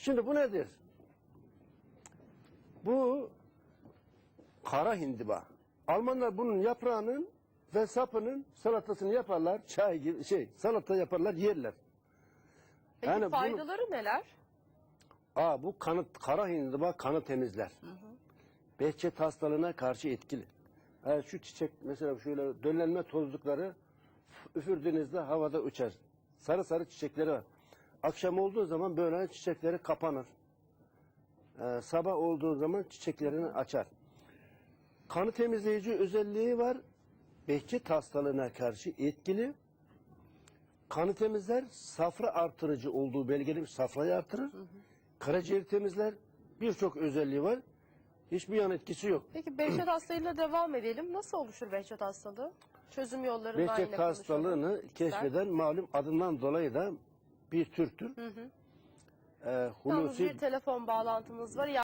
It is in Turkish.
Şimdi bu nedir? Bu kara hindiba. Almanlar bunun yaprağının ve sapının salatasını yaparlar. Çay gibi şey salata yaparlar yerler. Peki Yani bunu- faydaları neler? Aa bu kanı, kara hindiba kanı temizler. Behçet hastalığına karşı etkili. Ha, şu çiçek mesela şöyle döllenme tozlukları üfürdüğünüzde havada uçar. Sarı sarı çiçekleri var. Akşam olduğu zaman böyle çiçekleri kapanır. Ee, sabah olduğu zaman çiçeklerini açar. Kanı temizleyici özelliği var. Behçet hastalığına karşı etkili. Kanı temizler, safra artırıcı olduğu belgeli safrayı artırır. Karaciğeri temizler. Birçok özelliği var. Hiçbir yan etkisi yok. Peki Behçet hastalığıyla devam edelim. Nasıl oluşur Behçet hastalığı? Çözüm yollarından Behçet hastalığını keşfeden malum adından dolayı da bir türtür. Hı hı. Ee, Yalnız Hulusi bir telefon bağlantımız var.